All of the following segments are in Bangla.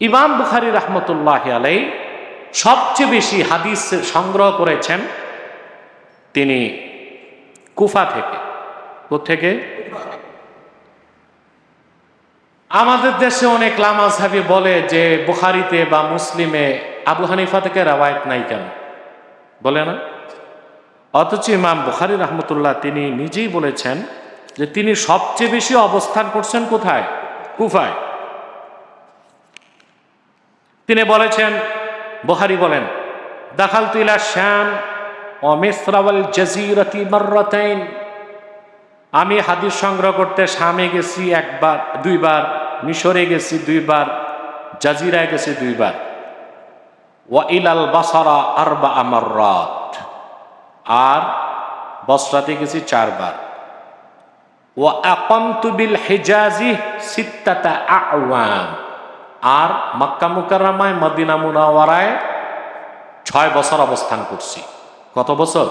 ইমাম বুখারি রহমতুল্লাহ আলাই সবচেয়ে বেশি হাদিস সংগ্রহ করেছেন তিনি কুফা থেকে। থেকে আমাদের দেশে অনেক লামাজহাবি বলে যে বুখারিতে বা মুসলিমে আবু হানিফা থেকে রাওয়ায়ত নাই কেন? বলে না? অথচ ইমাম বুখারি রহমতুল্লাহ তিনি নিজেই বলেছেন যে তিনি সবচেয়ে বেশি অবস্থান করছেন কোথায়? কুফায়। তিনি বলেছেন, বুখারি বলেন দাখাল তুইলা শ্যাম ও মিসরাওয়াল জাজিরতি মাররাতাইন। আমি হাদিস সংগ্রহ করতে শামে গেছি একবার, দুইবার, মিশরে গেছি দুইবার, জাজিরায় গেছি দুইবার। ওয়া ইলাল বাসারা আরবা আমার রাত আর বসরাতে গেছি চারবার। ওয়া আকামতু বিল হিজাজি সিত্তাতা আওয়াম। আর মক্কা মুকাররমায় মদিনা মুনাওয়ারায় ছয় বছর অবস্থান করছি। কত বছর?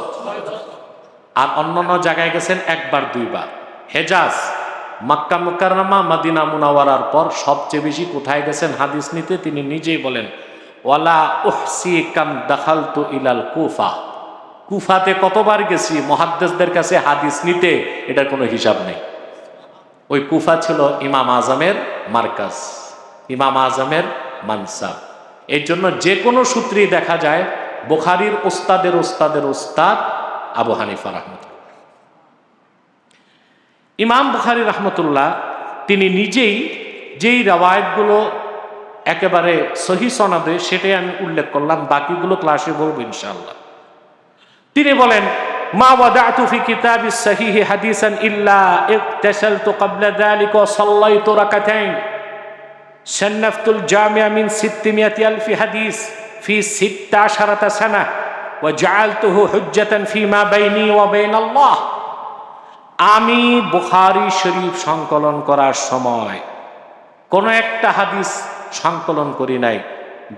আর অন্যান্য জায়গায় গেছেন একবার, দুইবার। হেজাজ, মাক্কা মুকাররমা, মদিনা মুনাওয়ারার পর সবচেয়ে বেশি কোথায় গেছেন হাদিস নিতে তিনি নিজেই বলেন, ওয়ালা উহসি কাম দাখালতু ইলাল কুফা। কুফাতে কতবার গেছি মহাদ্দেশদের কাছে হাদিস নিতে, এটার কোনো হিসাব নেই। ওই কুফা ছিল ইমাম আজমের মার্কাজ। ইমাম আজমের মানসাব। এর জন্য যে কোনো সূত্রেই দেখা যায়, বোখারির ওস্তাদের ওস্তাদের ওস্তাদ আবু হানিফা রহমতুল্লাহ। ইমাম বুখারি রহমতুল্লাহ, তিনি নিজেই যেই রেওয়ায়তগুলো একেবারে সহি সনাদে, সেটাই আমি উল্লেখ করলাম, বাকিগুলো ক্লাসে বলব ইনশাআল্লাহ। তিনি বলেন, মা ইল্লা সান্নাফতুল জামিয়া মিন 600 আলফি হাদিস ফি 16 সানা ওয়া জাআলতুহু হুজ্জাতান ফিমা বাইনি ওয়া বাইন আল্লাহ আমি বুখারী শরীফ সংকলন করার সময় কোন একটা হাদিস সংকলন করি নাই,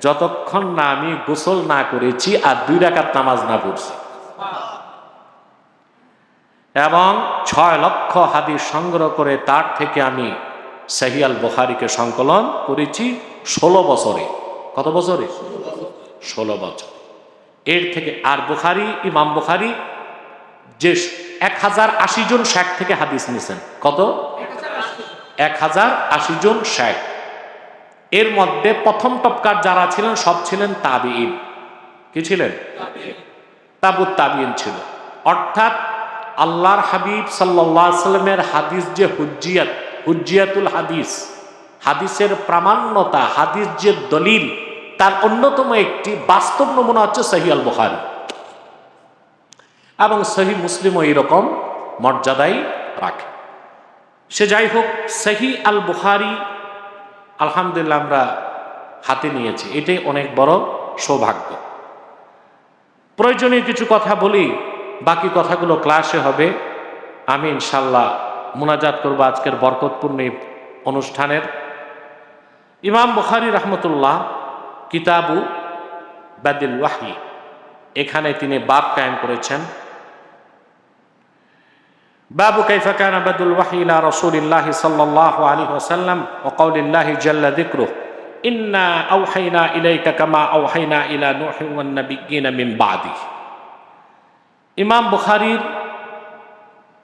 যতক্ষণ না আমি গোসল না করেছি আর দুই রাকাত নামাজ না পড়ছি। এবং ছয় লক্ষ হাদিস সংগ্রহ করে তার থেকে আমি সাহিয়াল বুখারিকে সংকলন করেছি ষোলো বছরে। কত বছরে? ষোলো বছর। এর থেকে আর বুখারি, ইমাম বুখারি, যে এক হাজার আশি জন শেখ থেকে হাদিস নিছেন। কত? এক হাজার আশি জন শেখ এর মধ্যে প্রথম টপকার যারা ছিলেন, সব ছিলেন তাবিইন কি ছিলেন? তাবুত তাবিইন ছিল। অর্থাৎ আল্লাহর হাবিব সাল্লাহ সাল্লামের হাদিস যে হুজ্জিয়াত হুজ্জিয়াতুল হাদিস, হাদিসের প্রামাণ্যতা, হাদিস যে দলিল, তার অন্যতম একটি বাস্তব নমুনা হচ্ছে সহি আল বুখারি। এবং সহি মুসলিমও এইরকম মর্যাদাই রাখে। সে যাই হোক, সহি আল বুখারি, আলহামদুলিল্লাহ আমরা হাতে নিয়েছি। এটাই অনেক বড় সৌভাগ্য। প্রয়োজনীয় কিছু কথা বলি, বাকি কথাগুলো ক্লাসে হবে। আমি ইনশাল্লাহ মোনাজাত করব আজকের বরকতপূর্ণ অনুষ্ঠানের। ইমাম বুখারি রহমতুল্লাহ কিতাবু বাদিল ওয়াহি, এখানে তিনি বাপ কায়েম করেছেন। বাবু كان بدء الوحي الى رسول الله صلى الله عليه وسلم وقول الله جل ইন্না আওহাইনা اوحينا اليك আওহাইনা اوحينا الى نوح والنبيين من বাদি। ইমাম বুখারীর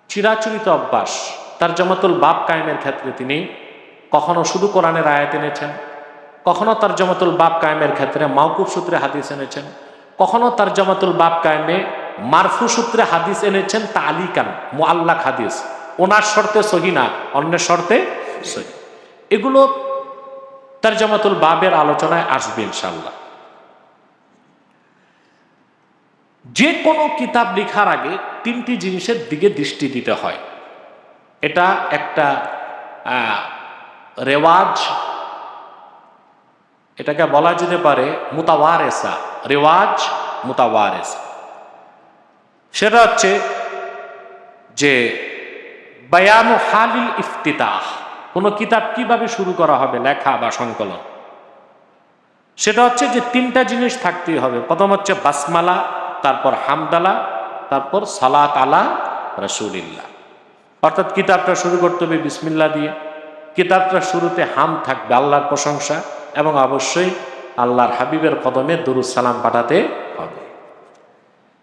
চিরাচরিত অভ্যাস তার জমাতুল বাপ কায়েমের ক্ষেত্রে তিনি কখনো শুধু কোরআনের আয়াত এনেছেন, কখনো তার জমাতুল বাপ কায়েমের ক্ষেত্রে মাহকুব সূত্রে হাদিস এনেছেন, কখনো তার জমাতুল বাপ কায়েমে মারফু সূত্রে হাদিস এনেছেন তালিকান মোয়াল্লাক হাদিস। ওনার শর্তে সহি না, অন্যের শর্তে সহি। এগুলো তার জমাতুল বাবের আলোচনায় আসবে ইনশাল্লাহ যে কোনো কিতাব লেখার আগে তিনটি জিনিসের দিকে দৃষ্টি দিতে হয়। এটা একটা রেওয়াজ। এটাকে বলা যেতে পারে মুতাওয়ারেসা, রেওয়াজ মুতাওয়ারেসা। সেটা হচ্ছে যে বায়ানু হালিল ইফতিতাহ, কোনো কিতাব কীভাবে শুরু করা হবে, লেখা বা সংকলন? সেটা হচ্ছে যে তিনটা জিনিস থাকতেই হবে। প্রথম হচ্ছে বাসমালা, তারপর হামদালা, তারপর সালাত আলা রসুলিল্লাহ। অর্থাৎ কিতাবটা শুরু করতে হবে বিসমিল্লা দিয়ে। কিতাবটা শুরুতে হাম থাকবে, আল্লাহর প্রশংসা এবং অবশ্যই আল্লাহর হাবিবের কদমে দরুদ সালাম পাঠাতে হবে।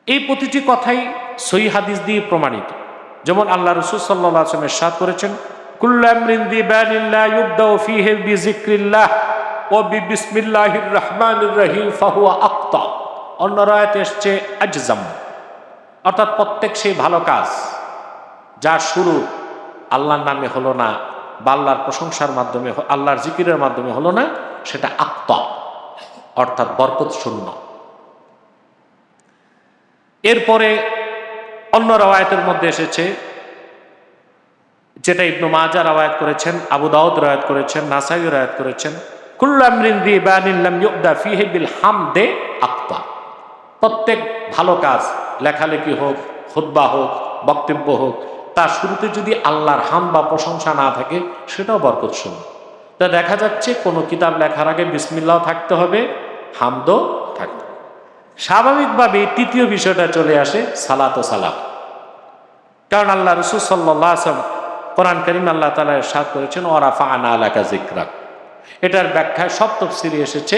এই প্রতিটি কথাই সই হাদিস দিয়ে প্রমাণিত। যেমন আল্লাহ রসুল সাল্লাহ আসলামের সাদ করেছেন অন্য এসছে অর্থাৎ প্রত্যেক সেই ভালো কাজ যার শুরু আল্লাহর নামে হলো না বা আল্লাহর প্রশংসার মাধ্যমে আল্লাহর জিকিরের মাধ্যমে হলো না, সেটা আত্মা, অর্থাৎ বরকত শূন্য। এরপরে অন্য রাওয়ায়তের মধ্যে এসেছে, যেটা ইবনু মাজা রাওয়ায়াত করেছেন, আবু দাউদ রায়াত করেছেন, নাসাই রায়াত করেছেন প্রত্যেক ভালো কাজ, লেখালেখি হোক, খুতবা হোক, বক্তব্য হোক তার শুরুতে যদি আল্লাহর হাম বা প্রশংসা না থাকে, সেটাও বরকত তা দেখা যাচ্ছে কোনো কিতাব লেখার আগে বিসমিল্লাও থাকতে হবে, হামদও থাকতে স্বাভাবিকভাবে তৃতীয় বিষয়টা চলে আসে সালাত ও সালাম। কারণ আল্লাহ রসুল সাল্লাহ কোরআন করিম আল্লাহ তালা সাদ করেছেন ওরাফা আনা আলাকা জিক্রাক এটার ব্যাখ্যায় সব তফসিরি এসেছে।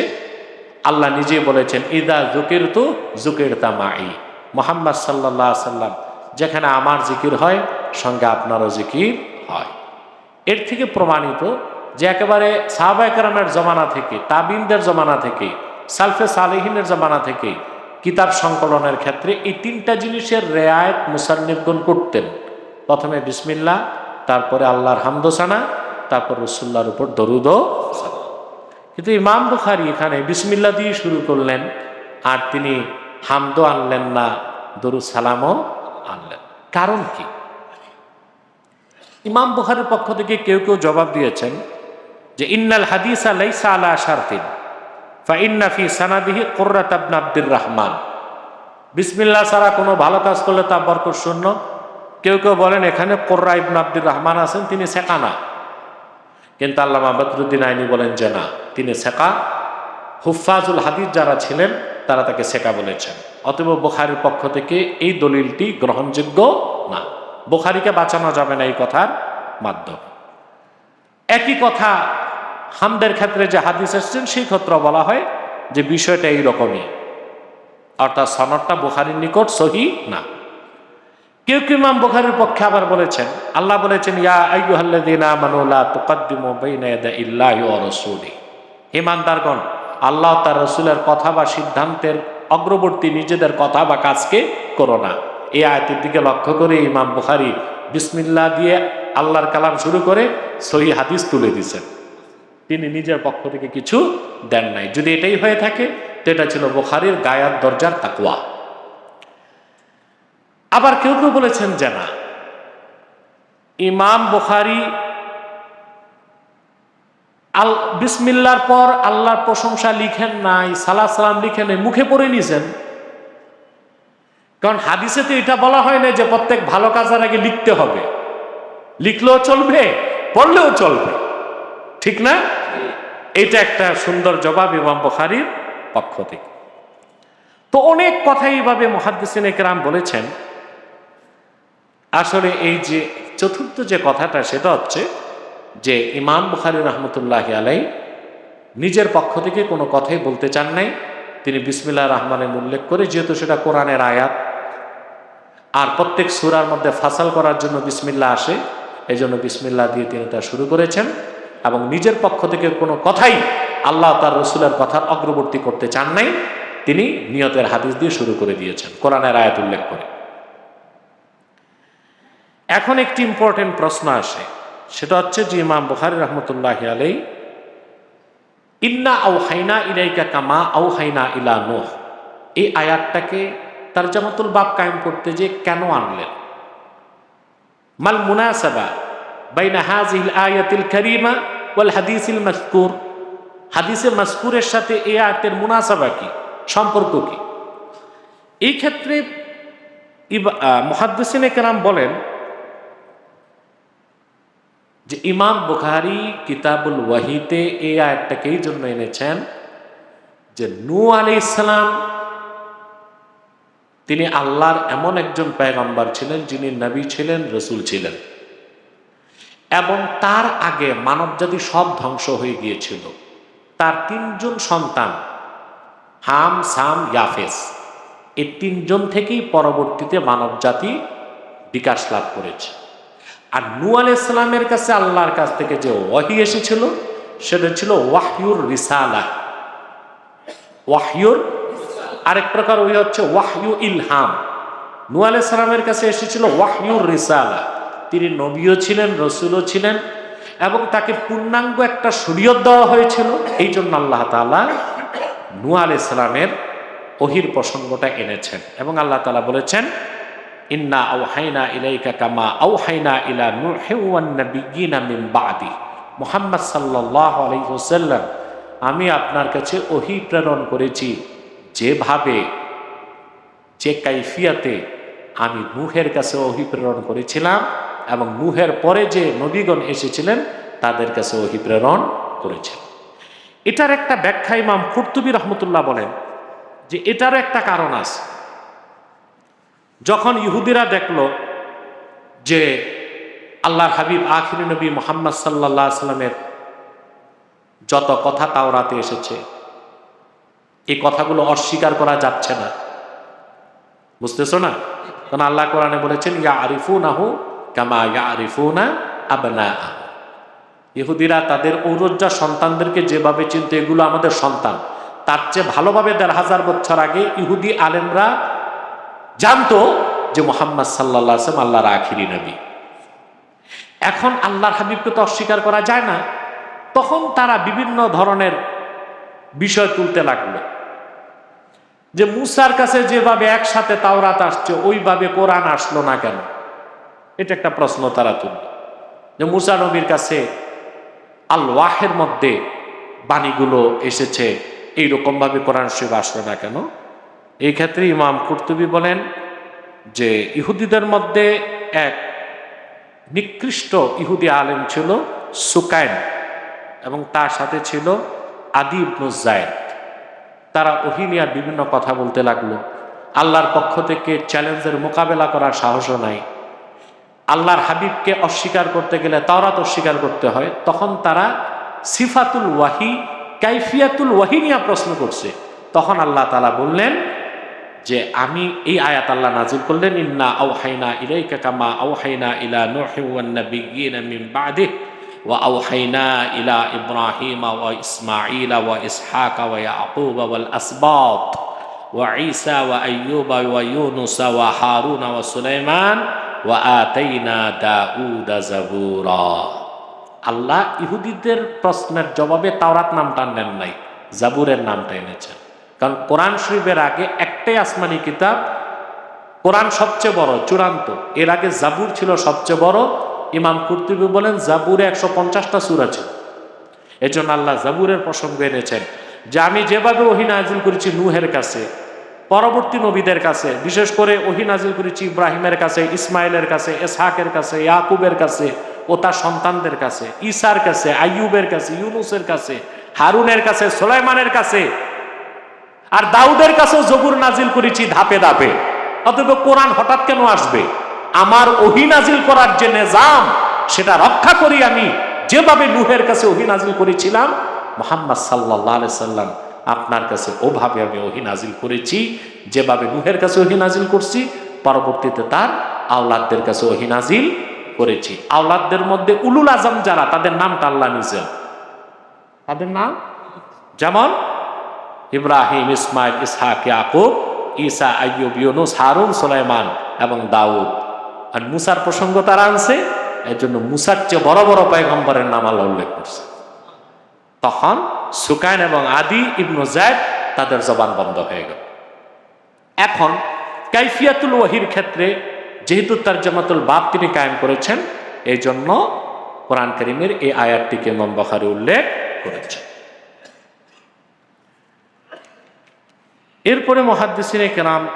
আল্লাহ নিজে বলেছেন, ইদা জুকির তু জুকির তামাই মোহাম্মদ সাল্লাহ সাল্লাম যেখানে আমার জিকির হয়, সঙ্গে আপনারও জিকির হয়। এর থেকে প্রমাণিত যে একেবারে সাহাবায়করামের জমানা থেকে, তাবিনদের জমানা থেকে, সালফে সালেহিনের জমানা থেকে কিতাব সংকলনের ক্ষেত্রে এই তিনটা জিনিসের রেয়ায়ত মুসান্নিবগণ করতেন। প্রথমে বিসমিল্লা তারপরে আল্লাহর হামদোসানা, তারপর রসুল্লার উপর দরুদ কিন্তু ইমাম বুখারি এখানে বিসমিল্লা দিয়ে শুরু করলেন, আর তিনি হামদো আনলেন না, দরুদ সালামও আনলেন কারণ কি? ইমাম বুখারের পক্ষ থেকে কেউ কেউ জবাব দিয়েছেন যে, ইন্নাল হাদিস আলাইসা আলা শারতিন, ফা ইন্না ফি সানাদিহি কোর্রাত আবনা আব্দুর রহমান। বিসমিল্লাহ ছাড়া কোনো ভালো কাজ করলে তা বরকত শূন্য। কেউ কেউ বলেন, এখানে কোর্রা ইবন আব্দুর রহমান আছেন, তিনি সেকানা কিন্তু আল্লামা বদরুদ্দিন আইনি বলেন যে, না, তিনি সেকা। হুফাজুল হাদিস যারা ছিলেন, তারা তাকে সেকা বলেছেন। অতএব বুখারির পক্ষ থেকে এই দলিলটি গ্রহণযোগ্য না। বুখারিকে বাঁচানো যাবে না এই কথার মাধ্যমে। একই কথা হামদের ক্ষেত্রে যে হাদিস এসছেন, সেই ক্ষেত্রে বলা হয় যে বিষয়টা এই রকমই অর্থাৎ সনদটা বুখারির নিকট সহি না। কেউ কেউ ইমাম বুখারির পক্ষে আবার বলেছেন, আল্লাহ বলেছেন, ইয়া ইমানদারগণ, আল্লাহ তার রসুলের কথা বা সিদ্ধান্তের অগ্রবর্তী নিজেদের কথা বা কাজকে করো না। এই আয়তের দিকে লক্ষ্য করে ইমাম বুখারি বিসমিল্লাহ দিয়ে আল্লাহর কালাম শুরু করে সহি হাদিস তুলে দিছেন তিনি নিজের পক্ষ থেকে কিছু দেন নাই। যদি এটাই হয়ে থাকে, তো এটা ছিল বুখারির গায়ার দরজার তাকুয়া আবার কেউ কেউ বলেছেন যে না, ইমাম বুখারি আল বিসমিল্লার পর আল্লাহর প্রশংসা লিখেন নাই সালাহ সালাম লিখেন নাই, মুখে পড়ে নিয়েছেন কারণ হাদিসে তো এটা বলা হয় না যে প্রত্যেক ভালো কাজের আগে লিখতে হবে। লিখলেও চলবে, পড়লেও চলবে। ঠিক না? এটা একটা সুন্দর জবাব ইমাম বুখারির পক্ষ থেকে। তো অনেক কথাই এইভাবে মহাদ্দিসিন একরাম বলেছেন। আসলে এই যে চতুর্থ যে কথাটা, সেটা হচ্ছে যে ইমাম বুখারি রহমতুল্লাহ আলাই নিজের পক্ষ থেকে কোনো কথাই বলতে চান নাই। তিনি বিসমিল্লাহ রহমানের উল্লেখ করে, যেহেতু সেটা কোরআনের আয়াত, আর প্রত্যেক সুরার মধ্যে ফাসাল করার জন্য বিসমিল্লা আসে এই জন্য বিসমিল্লা দিয়ে তিনি তা শুরু করেছেন এবং নিজের পক্ষ থেকে কোনো কথাই আল্লাহ তার রসুলের কথার অগ্রবর্তী করতে চান নাই। তিনি নিয়তের হাদিস দিয়ে শুরু করে দিয়েছেন, কোরআনের আয়াত উল্লেখ করে। এখন একটি ইম্পর্টেন্ট প্রশ্ন আসে। সেটা হচ্ছে যে ইমাম বুখারি রহমতুল্লাহ আলাই ইন্না আউ হাইনা ইলাইকা কামা আউ হাইনা ইলা নোহ। এই আয়াতটাকে তার জামাতুল বাপ কায়েম করতে যে কেন আনলেন? মাল মুনাসাবা বাইনা হাজিল আয়াতিল কারিমা ওয়াল হাদিসিল মাসকুর হাদিসে মাসকুরের সাথে এই আয়াতের মুনাসাবা কি? সম্পর্ক কি? এই ক্ষেত্রে মহাদ্দিন কেরাম বলেন যে ইমাম বুখারি কিতাবুল ওয়াহিতে এই আয়াতটাকে এই জন্য এনেছেন যে নু আলি ইসলাম তিনি আল্লাহর এমন একজন পেগম্বর ছিলেন যিনি নবী ছিলেন, রসুল ছিলেন। এবং তার আগে মানবজাতি সব ধ্বংস হয়ে গিয়েছিল। তার তিনজন সন্তান, হাম, সাম, ইয়াফেস, এই তিনজন থেকেই পরবর্তীতে মানব জাতি বিকাশ লাভ করেছে। আর নু আলাইসালামের কাছে আল্লাহর কাছ থেকে যে ওয়াহি এসেছিল, সেটা ছিল ওয়াহিউর রিসালা ওয়াহিউর আরেক প্রকার ওই হচ্ছে ওয়াহিউ ইলহাম। নু আলাইসালামের কাছে এসেছিল ওয়াহিউর রিসালা তিনি নবীও ছিলেন, রসুলও ছিলেন এবং তাকে পূর্ণাঙ্গ একটা শরীয়ত দেওয়া হয়েছিল। এই জন্য আল্লাহ তালা নু আলাইসালামের ওহির প্রসঙ্গটা এনেছেন এবং আল্লাহ তালা বলেছেন ইন্না আউহাইনা ইলাইকা কামা আউহাইনা ইলা নুহিওয়ান নাবিয়িনা মিন বাদি মুহাম্মদ সাল্লাল্লাহু আলাইহি আমি আপনার কাছে ওহি প্রেরণ করেছি যেভাবে যে কাইফিয়াতে আমি নুহের কাছে ওহি প্রেরণ করেছিলাম এবং নুহের পরে যে নবীগণ এসেছিলেন, তাদের কাছে ওহি প্রেরণ করেছিলেন এটার একটা ব্যাখ্যা ইমাম কুর্তুবী রহমতুল্লাহ বলেন যে এটারও একটা কারণ আছে। যখন ইহুদিরা দেখল যে আল্লাহর হাবিব আখির নবী মোহাম্মদ সাল্লাহ সাল্লামের যত কথা তাওরাতে এসেছে, এই কথাগুলো অস্বীকার করা যাচ্ছে না। বুঝতেছো না? কারণ আল্লাহ কোরআনে বলেছেন, ইয়া আরিফু নাহু কামা ইয়া আরিফু না আবনা ইহুদিরা তাদের ঔরজ্জা সন্তানদেরকে যেভাবে চিনতে, এগুলো আমাদের সন্তান। তার চেয়ে ভালোভাবে দেড় হাজার বছর আগে ইহুদি আলেমরা জানতো যে মোহাম্মদ সাল্লাহ আসলাম আল্লাহর আখিরি নবী। এখন আল্লাহর হাবিবকে তো অস্বীকার করা যায় না। তখন তারা বিভিন্ন ধরনের বিষয় তুলতে লাগল। যে মুসার কাছে যেভাবে একসাথে তাওরাত আসছে, ওইভাবে কোরআন আসলো না কেন? এটা একটা প্রশ্ন তারা তুলল। যে মুসা নবীর কাছে আল ওয়াহের মধ্যে বাণীগুলো এসেছে, এইরকমভাবে কোরআন শরীফ আসলো না কেন? এই ক্ষেত্রে ইমাম কুর্তুবি বলেন যে ইহুদিদের মধ্যে এক নিকৃষ্ট ইহুদি আলেম ছিল সুকাইন এবং তার সাথে ছিল আদি ইবনুজায়দ তারা ওহিনিয়ার বিভিন্ন কথা বলতে লাগল। আল্লাহর পক্ষ থেকে চ্যালেঞ্জের মোকাবেলা করার সাহসও নাই। আল্লাহর হাবিবকে অস্বীকার করতে গেলে তাওরাত অস্বীকার করতে হয়। তখন তারা সিফাতুল ওয়াহি, কাইফিয়াতুল ওয়াহি নিয়ে প্রশ্ন করছে। তখন আল্লাহ তালা বললেন যে আমি এই আয়াত আল্লাহ নাজিল করলেন, ইন্না আউহাইনা ইলাইকা কামা আউহাইনা ইলা নূহি ওয়ান নাবিয়্যিনা মিন বাদিহি ওয়া আউহাইনা ইলা ইব্রাহিম ওয়া ইসমাঈল ওয়া ইসহাক ওয়া ইয়াকুব ওয়াল আসবাত, ওয়া ঈসা ওয়া আইয়ুব ওয়া ইউনুস ওয়া হারুন ওয়া সুলাইমান, ওয়া আতাইনা দাউদা জাবুরা। আল্লাহ ইহুদিদের প্রশ্নের জবাবে তাওরাত নামটা নেন নাই, জাবুরের নামটা এনেছেন। কারণ কোরআন শরীফের আগে একটাই আসমানি কিতাব, কোরআন সবচেয়ে বড়, চূড়ান্ত। এর আগে জাবুর ছিল সবচেয়ে বড়। ইমাম কুর্তুবি বলেন, জাবুরে একশো পঞ্চাশটা সুর এই জন্য আল্লাহ জাবুরের প্রসঙ্গ এনেছেন যে আমি যেভাবে ওহি নাজিল করেছি নুহের কাছে, পরবর্তী নবীদের কাছে, বিশেষ করে ওহি নাজিল করেছি ইব্রাহিমের কাছে ইসমাইলের কাছে এসহাকের কাছে, ইয়াকুবের কাছে ও তার সন্তানদের কাছে, ঈসার কাছে, আইয়ুবের কাছে, ইউনুসের কাছে, হারুনের কাছে, সোলাইমানের কাছে। আর দাউদের কাছেও জবুর নাজিল করেছি ধাপে ধাপে। অতএব কোরআন হঠাৎ কেন আসবে? আমার ওহি নাজিল করার যে নেজাম, সেটা রক্ষা করি আমি। যেভাবে নুহের কাছে ওহি নাজিল করেছিলাম, মোহাম্মদ সাল্লাহ সাল্লাম আপনার কাছে ওভাবে আমি ওহি নাজিল করেছি। যেভাবে নুহের কাছে ওহি নাজিল করছি, পরবর্তীতে তার আওলাদদের কাছে ওহি নাজিল করেছি। আওলাদদের মধ্যে উলুল আজম যারা, তাদের নামটা আল্লাহ নিজেন তাদের নাম? যেমন ইব্রাহিম, ইসমাইল, ইসহাক, ইয়াকুব, ঈসা, আইয়ুব, ইউনুস, হারুন, সুলাইমান এবং দাউদ। আর মুসার প্রসঙ্গ তারা আনছে, এর জন্য মুসার চেয়ে বড় বড় পয়গম্বরের নাম আল্লাহ উল্লেখ করছে। তখন সুকায়ন এবং আদি ইবনু জায়দ তাদের জবান বন্ধ হয়ে গেল। এখন কাইফিয়াতুল ওয়াহির ক্ষেত্রে যেহেতু তার জামাতুল বাপ তিনি কায়েম করেছেন এই জন্য কোরআন করিমের এই আয়াতটিকে ইমাম বখারি উল্লেখ করেছেন। এরপরে মহাদ্দিসিনে কেরাম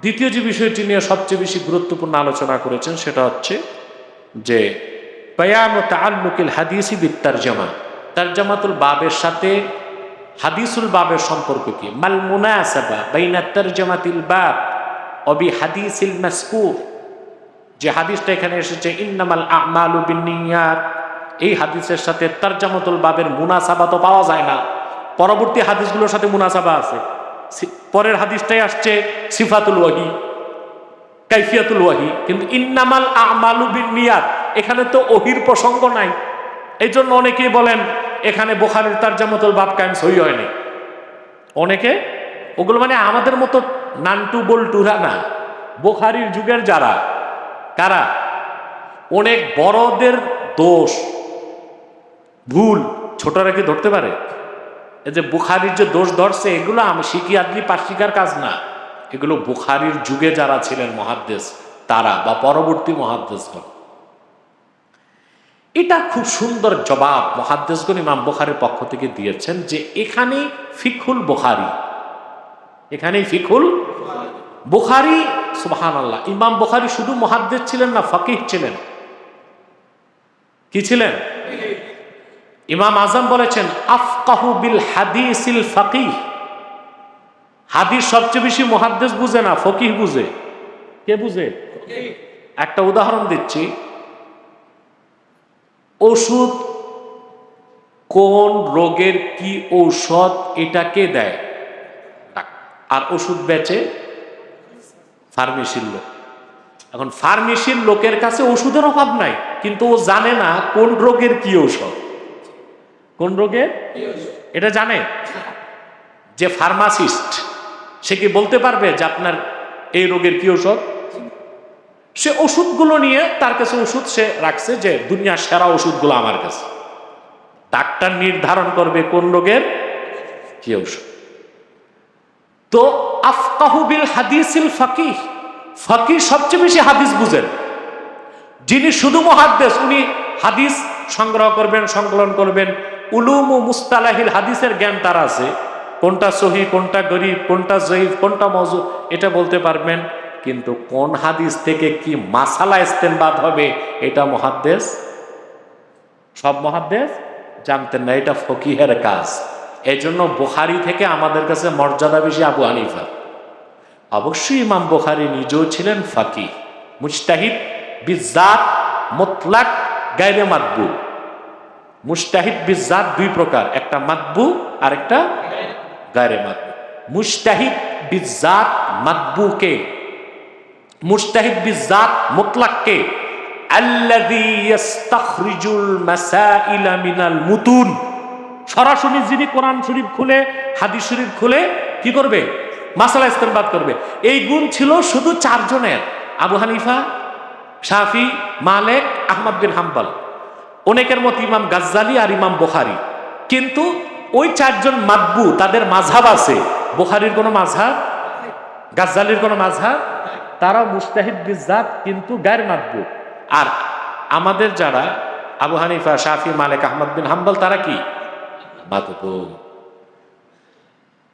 দ্বিতীয় যে বিষয়টি নিয়ে সবচেয়ে বেশি গুরুত্বপূর্ণ আলোচনা করেছেন সেটা হচ্ছে যে, বয়ান তাল্লুকিল হাদিসি বিত্তারজামা। তারজামাতুল বাবের সাথে হাদিসুল বাবের সম্পর্ক কি? মাল মুনাসাবা বাইনা তারজামাতিল বাব অবি হাদিসিল মাসকুর। যে হাদিসটা এখানে এসেছে, ইন্নামাল আমালু বিনিয়াত এই হাদিসের সাথে তারজামাতুল বাবের মুনাসাবা তো পাওয়া যায় না। পরবর্তী হাদিসগুলোর সাথে মুনাসাবা আছে। পরের হাদিসটাই আসছে সিফাতুল ওয়াহি, কাইফিয়াতুল ওয়াহি। কিন্তু ইন্নামাল আমালু বিন নিয়াত এখানে তো ওহির প্রসঙ্গ নাই। এই জন্য অনেকেই বলেন, এখানে বোখারের তার জামতুল বাপ কায়েম সই হয়নি। অনেকে? ওগুলো মানে আমাদের মতো নান্টু বল্টুরা না। বোখারির যুগের যারা, কারা? অনেক বড়দের দোষ, ভুল, ছোটরা কি ধরতে পারে? যে বুখারির যে দোষ ধরছে, এগুলো আমি শিখি আদলি কাজ না। এগুলো বুখারির যুগে যারা ছিলেন মহাদ্দেশ, তারা বা পরবর্তী মহাদ্দেশগণ। এটা খুব সুন্দর জবাব মহাদ্দেশগণ ইমাম বুখারির পক্ষ থেকে দিয়েছেন যে এখানে ফিকুল বুখারি। এখানেই ফিকুল বুখারি সুবহান আল্লাহ ইমাম বুখারি শুধু মহাদ্দেশ ছিলেন না, ফকিহ ছিলেন। কি ছিলেন? ইমাম আজম বলেছেন, আফকাহু বিল হাদিসিল ফাকিহ। হাদিস সবচেয়ে বেশি মহাদ্দেশ বুঝে না, ফকিহ বুঝে। কে বুঝে? একটা উদাহরণ দিচ্ছি। ওষুধ কোন রোগের কি ঔষধ, এটা কে দেয়? আর ওষুধ বেচে ফার্মেসির লোক। এখন ফার্মেসির লোকের কাছে ওষুধের অভাব নাই, কিন্তু ও জানে না কোন রোগের কি ঔষধ। কোন রোগে? এটা জানে? যে ফার্মাসিস্ট, সে কি বলতে পারবে যে আপনার এই রোগের কি ওষুধ সে ওষুধগুলো নিয়ে তার কাছে ওষুধ সে রাখছে যে দুনিয়ার সেরা ওষুধগুলো আমার কাছে। ডাক্তার নির্ধারণ করবে কোন রোগের? কি ঔষধ? তো আফকাহু বিল হাদিসিল ফাকিহ। ফাকিহ সবচেয়ে বেশি হাদিস বুঝেন। যিনি শুধু মহাদ্দেশ উনি হাদিস সংগ্রহ করবেন, সংকলন করবেন উলুম ও মুস্তালাহিল হাদিসের জ্ঞান তার আছে। কোনটা সহি, কোনটা গরিব, কোনটা জয়ীফ, কোনটা মজু এটা বলতে পারবেন। কিন্তু কোন হাদিস থেকে কি মাসালা ইস্তেনবাদ হবে, এটা মহাদ্দেশ? সব মহাদ্দেশ জানতেন না, এটা ফকিহের কাজ। এই জন্য বুখারি থেকে আমাদের কাছে মর্যাদা বেশি আবু হানিফা। অবশ্যই ইমাম বুখারি নিজেও ছিলেন ফাকি মুস্তাহিদ বিজাত মোতলাক গাইরে মাতবু মুস্তাহিদ বিজাত দুই প্রকার, একটা মাতবু আর একটা গায়রে মাতবু। মুস্তাহিদ বিজাত মাতবুকে, মুস্তাহিদ বিজাত মোতলাককে মুতুন। সরাসরি যিনি কোরআন শরীফ খুলে, হাদিস শরীফ খুলে কি করবে? মাসালা ইস্তেনবাদ করবে। এই গুণ ছিল শুধু চারজনের, আবু হানিফা, শাফি, মালেক, আহমদ বিন হাম্বল। অনেকের মতো ইমাম গাজ্জালি আর ইমাম বোখারি। কিন্তু ওই চারজন মাদবু তাদের মাঝহাব আছে। বোখারির কোনো মাঝহাব গাজ্জালির কোনো মাঝহাব তারা মুস্তাহিদ বিজাত কিন্তু গায়ের মাদবু আর আমাদের যারা আবু হানিফা, শাফি, মালিক, আহমদ বিন হাম্বল, তারা কি? মাতবু।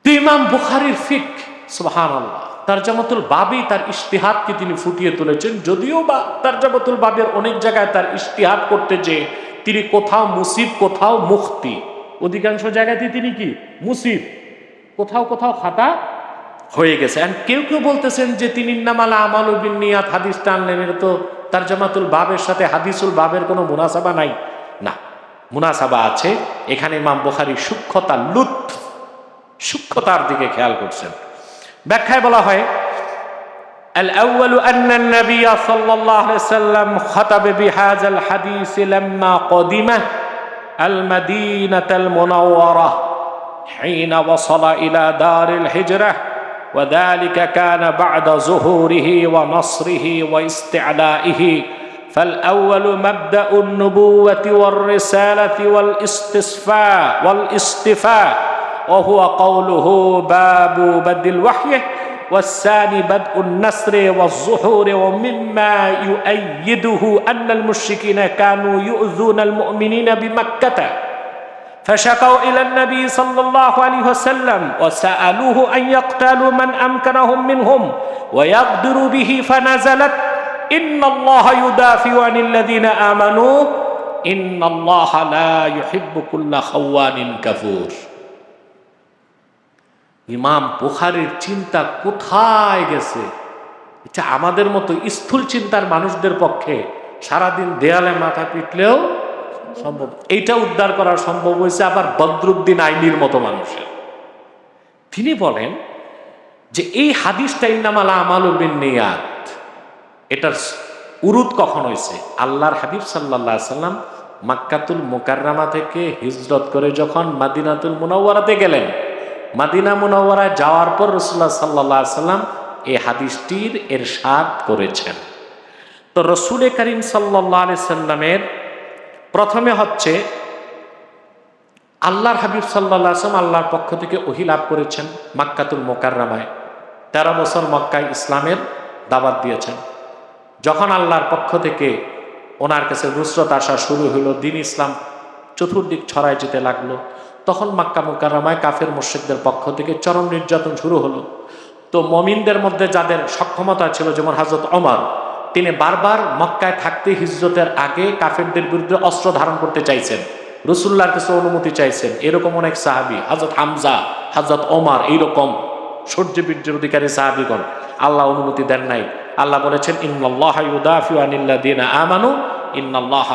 ইমাম বুখারির ফিক সুবহান আল্লাহ তারজামাতুল বাবি তার ইশতিহাদকে তিনি ফুটিয়ে তুলেছেন। যদিও বা তারজামাতুল বাবের অনেক জায়গায় তার ইশতিহাদ করতে যে তিনি কোথাও মুসিব, কোথাও মুক্তি অধিকাংশ জায়গাতে তিনি কি? মুসিব। কোথাও কোথাও খাতা হয়ে গেছে। আর কেউ কেউ বলতেছেন যে তিনি নামালা আমাল বিনিয়াত হাদিস টানলেন এটা তো তারজামাতুল বাবের সাথে হাদিসুল বাবের কোনো মুনাসাবা নাই। না, মুনাসাবা আছে। এখানে ইমাম বোখারি সূক্ষ্মতা, লুৎফ, সূক্ষ্মতার দিকে খেয়াল করছেন। ব্যাখ্যায় বলা হয় الأول أن النبي صلى الله عليه وسلم خطب بهذا الحديث لما قدم المدينة المنورة حين وصل إلى دار الهجرة وذلك كان بعد ظهوره ونصره واستعلائه فالأول مبدأ النبوة والرسالة والاستصفاء والاصطفاء وهو قوله باب بدء الوحي والثاني بدء النصر والظهور ومما يؤيده أن المشركين كانوا يؤذون المؤمنين بمكة. فشكوا إلى النبي صلى الله عليه وسلم وسألوه أن يقتلوا من أمكنهم منهم ويقدروا به فنزلت إن الله يدافع عن الذين آمنوا إن الله لا يحب كل خوان كفور. ইমাম বুখারির চিন্তা কোথায় গেছে? এটা আমাদের মতো স্থূল চিন্তার মানুষদের পক্ষে সারাদিন দেয়ালে মাথা পিটলেও সম্ভব। এইটা উদ্ধার করা সম্ভব হয়েছে আবার বদরুদ্দিন আইনির মতো মানুষের। তিনি বলেন যে এই হাদিসটা ইন্নামালা আমাল নিয়াত। এটার উরুদ কখন হয়েছে? আল্লাহর হাবিব সাল্লাহ সাল্লাম মাক্কাতুল মোকাররামা থেকে হিজরত করে যখন মাদিনাতুল মুনাওয়ারাতে গেলেন। মাদিনা মুনাওয়ারায় যাওয়ার পর রসুল্লাহ সাল্লাহ সাল্লাম এই হাদিসটির এর সাদ করেছেন। তো রসুল করিম সাল্লাহ আলি সাল্লামের প্রথমে হচ্ছে আল্লাহর হাবিব সাল্লাহ আসলাম আল্লাহর পক্ষ থেকে ওহি লাভ করেছেন মাক্কাতুল মোকাররামায়। তেরো বছর মক্কায় ইসলামের দাবাত দিয়েছেন। যখন আল্লাহর পক্ষ থেকে ওনার কাছে নুসরত আসা শুরু হলো, দিন ইসলাম চতুর্দিক ছড়ায় যেতে লাগল তখন মাক্কা মোকাররামায় কাফের মোর্শেকদের পক্ষ থেকে চরম নির্যাতন শুরু হলো। তো মমিনদের মধ্যে যাদের সক্ষমতা ছিল, যেমন হাজরত অমর তিনি বারবার মক্কায় থাকতে হিজরতের আগে কাফেরদের বিরুদ্ধে অস্ত্র ধারণ করতে চাইছেন। রসুল্লাহর কাছে অনুমতি চাইছেন। এরকম অনেক সাহাবি হাজরত হামজা হাজরত ওমার, এইরকম সূর্য বীর্যের অধিকারী সাহাবিগণ, আল্লাহ অনুমতি দেন নাই। আল্লাহ বলেছেন ইন্নআল্লাহিনা আমানু ইন্নআল্লাহ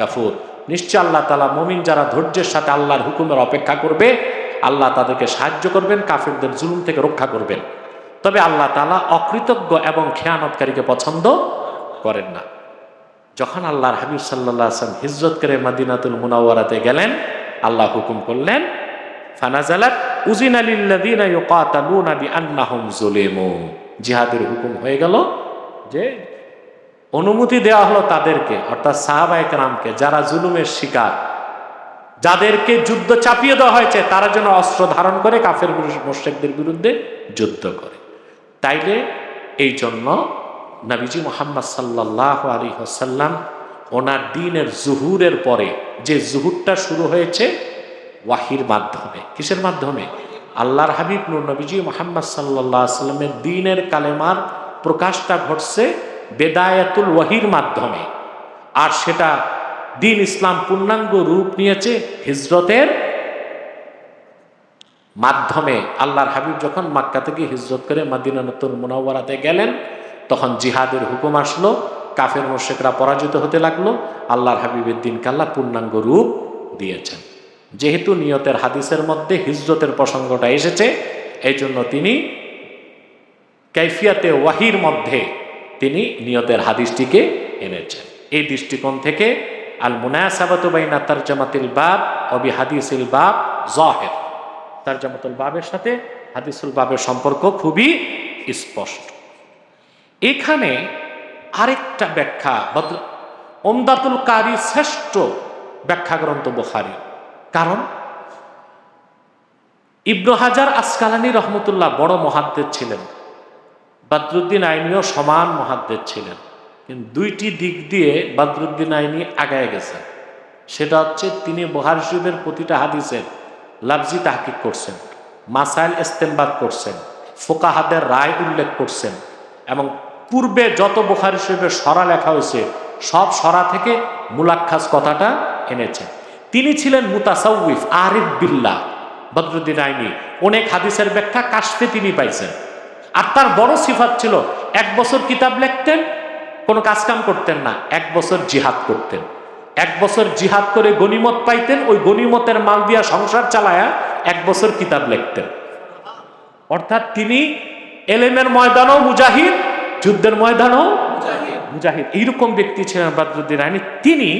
কাফুর। নিশ্চয় আল্লাহ তালা মমিন যারা ধৈর্যের সাথে আল্লাহর হুকুমের অপেক্ষা করবে, আল্লাহ তাদেরকে সাহায্য করবেন, কাফিরদের জুলুম থেকে রক্ষা করবেন। তবে আল্লাহ তালা অকৃতজ্ঞ এবং খেয়ানতকারীকে পছন্দ করেন না। যখন আল্লাহর হাবিব সাল্লাহ আসলাম হিজরত করে মাদিনাতুল মুনাওয়ারাতে গেলেন, আল্লাহ হুকুম করলেন জিহাদের হুকুম হয়ে গেল যে অনুমতি দেওয়া হলো তাদেরকে, অর্থাৎ সাহাবায়ে রামকে যারা জুলুমের শিকার। যাদেরকে যুদ্ধ চাপিয়ে দেওয়া হয়েছে, তারা যেন অস্ত্র ধারণ করে কাফের মোশেকদের বিরুদ্ধে যুদ্ধ করে। তাইলে এই জন্য নবীজি মোহাম্মদ সাল্লাহ আলী হাসাল্লাম ওনার দিনের জুহুরের পরে যে জুহুরটা শুরু হয়েছে, ওয়াহির মাধ্যমে। কিসের মাধ্যমে? আল্লাহর হাবিব নুর নবীজি মোহাম্মদ সাল্লাহ সাল্লামের দিনের কালেমার প্রকাশটা ঘটছে বেদায়াতুল ওয়াহির মাধ্যমে। আর সেটা দিন ইসলাম পূর্ণাঙ্গ রূপ নিয়েছে হিজরতের মাধ্যমে। আল্লাহর হাবিব যখন মাক্কা থেকে হিজরত করে মাদিনাতুল মুনাওয়ারাতে গেলেন, তখন জিহাদের হুকুম আসলো, কাফের মোশেকরা পরাজিত হতে লাগল, আল্লাহর হাবিবের দিন কাল্লা পূর্ণাঙ্গ রূপ দিয়েছেন। যেহেতু নিয়তের হাদিসের মধ্যে হিজরতের প্রসঙ্গটা এসেছে এই জন্য তিনি কাইফিয়াতে ওয়াহির মধ্যে তিনি নিয়তের হাদিসটিকে এনেছেন। এই দৃষ্টিকোণ থেকে আল মুনাসাবাত বাইনা তারজামাতিল বাব অবি হাদিসিল বাব জহের। বাবের সাথে হাদিসুল বাবের সম্পর্ক খুবই স্পষ্ট। এখানে আরেকটা ব্যাখ্যা ওমদাতুল কারি শ্রেষ্ঠ ব্যাখ্যা গ্রন্থ বোখারি। কারণ ইবনু হাজার আসকালানি রহমতুল্লাহ বড় মহাদ্দের ছিলেন। বাদরুদ্দিন আইনিও সমান মহাদ্দের ছিলেন। কিন্তু দুইটি দিক দিয়ে বাদরুদ্দিন আইনি আগায় গেছেন সেটা হচ্ছে তিনি বোহার শরীফের প্রতিটা হাদিসের লাফজি তাহকিক করছেন, মাসাইল ইস্তেমবাদ করছেন, ফোকাহাদের রায় উল্লেখ করছেন এবং পূর্বে যত বোখারি শরীফের সরা লেখা হয়েছে, সব সরা থেকে মুলাক্ষাস কথাটা এনেছেন। তিনি ছিলেন মুতাসাউফ, আরিফ বিল্লা বদরুদ্দিন আইনি। অনেক হাদিসের ব্যাখ্যা কাশফে তিনি পাইছেন। আর তার বড় সিফাত ছিল, এক বছর কিতাব লিখতেন, কোনো কাজকাম করতেন না, এক বছর জিহাদ করতেন। এক বছর জিহাদ করে গনিমত পাইতেন, ওই গনিমতের মাল দিয়া সংসার চালায়া এক বছর কিতাব লিখতেন। অর্থাৎ তিনি এলেমের ময়দানও মুজাহিদ, যুদ্ধের ময়দানও মুজাহিদ। এইরকম ব্যক্তি ছিলেন বাদরুদ্দিন আইনি তিনি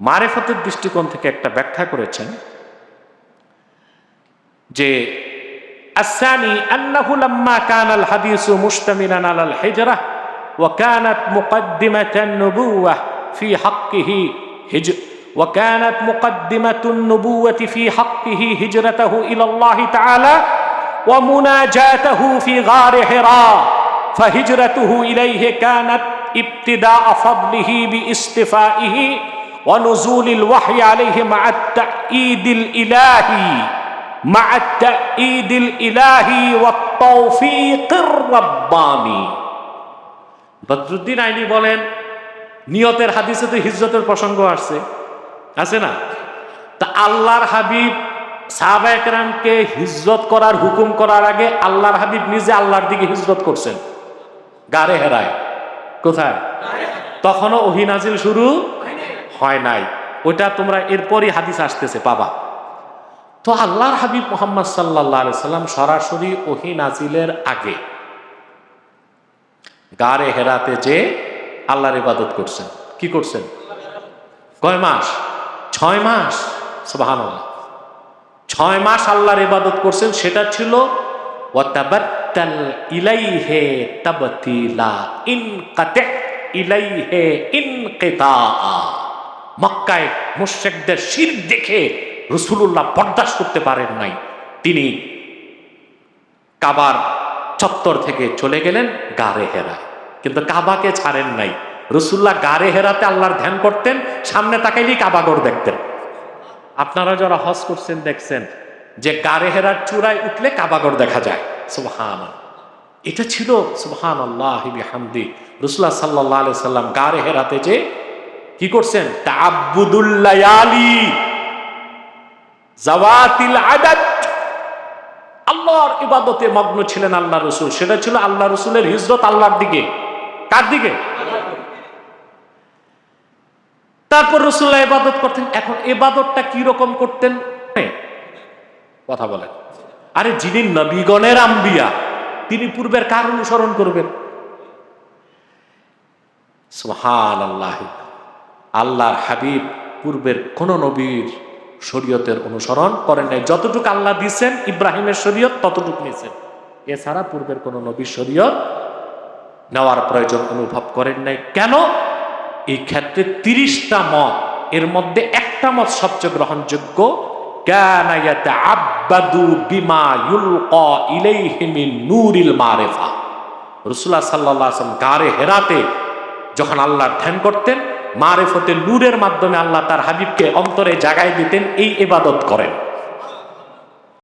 মারেফতের দৃষ্টিকোণ থেকে একটা ব্যাখ্যা করেছেন যে الثاني أنه لما كان الحديث مشتملا على الحجرة وكانت مقدمة النبوة في حقه هجر وكانت مقدمة النبوة في حقه هجرته إلى الله تعالى ومناجاته في غار حراء فهجرته إليه كانت ابتداء فضله باستفائه ونزول الوحي عليه مع التأييد الإلهي. مع التأييد الإلهي والتوفيق الرباني বদরুদ্দিন আইনি বলেন নিয়তের হাদিসে তো হিজরতের প্রসঙ্গ আসছে আছে না তা আল্লাহর হাবিব সাহাবা একরামকে হিজরত করার হুকুম করার আগে আল্লাহর হাবিব নিজে আল্লাহর দিকে হিজরত করছেন গারে হেরায় কোথায় তখনও ওহিনাজিল শুরু হয় নাই ওইটা তোমরা এরপরই হাদিস আসতেছে পাবা তো আল্লাহর হাবিব মোহাম্মদ সাল্লাহ সাল্লাম সরাসরি ওহি নাজিলের আগে গারে হেরাতে যে আল্লাহর ইবাদত করছেন। কি করছেন? কয় মাস? ছয় মাস। ছয় মাস আল্লাহর ইবাদত করছেন, সেটা ছিল ইনকিতা মক্কায় মুশরিকদের শির দেখে রসুলুল্লাহ বরদাস্ত করতে পারেন নাই। তিনি কাবার চত্বর থেকে চলে গেলেন গারে হেরা কিন্তু কাবাকে ছাড়েন নাই। রসুল্লাহ গারে হেরাতে আল্লাহর ধ্যান করতেন, সামনে তাকাইলেই কাবাগর দেখতেন। আপনারা যারা হজ করছেন, দেখছেন যে গারে হেরার চূড়ায় উঠলে কাবাগর দেখা যায়। সুবহান এটা ছিল সুবহান আল্লাহ রসুল্লাহ সাল্লাহ আলি সাল্লাম গারে হেরাতে যে কি করছেন? তাবুদুল্লায়ালি জাওয়াতিল আল্লাহর ইবাদতে মগ্ন ছিলেন আল্লাহ রসুল। সেটা ছিল আল্লাহ রসুলের হিজরত আল্লাহর দিকে। কার দিকে? তারপর রসুল্লাহ ইবাদত করতেন। এখন এবাদতটা কি রকম করতেন? কথা বলেন। আরে যিনি নবীগণের আম্বিয়া, তিনি পূর্বের কার অনুসরণ করবেন? সুহান আল্লাহ আল্লাহর হাবিব পূর্বের কোন নবীর শরীয়তের অনুসরণ করেন নাই। যতটুকু আল্লাহ দিচ্ছেন ইব্রাহিমের শরীয়ত ততটুকু নিয়েছেন। এছাড়া পূর্বের কোন নবীর শরীয়ত নেওয়ার প্রয়োজন অনুভব করেন নাই। কেন? এই ক্ষেত্রে তিরিশটা মত, এর মধ্যে একটা মত সবচেয়ে গ্রহণযোগ্য আলাইহি ওয়াসাল্লাম গারে হেরাতে যখন আল্লাহর ধ্যান করতেন মারেফতে নূরের মাধ্যমে আল্লাহ তার হাবিবকে অন্তরে জাগায় দিতেন এই এবাদত করেন।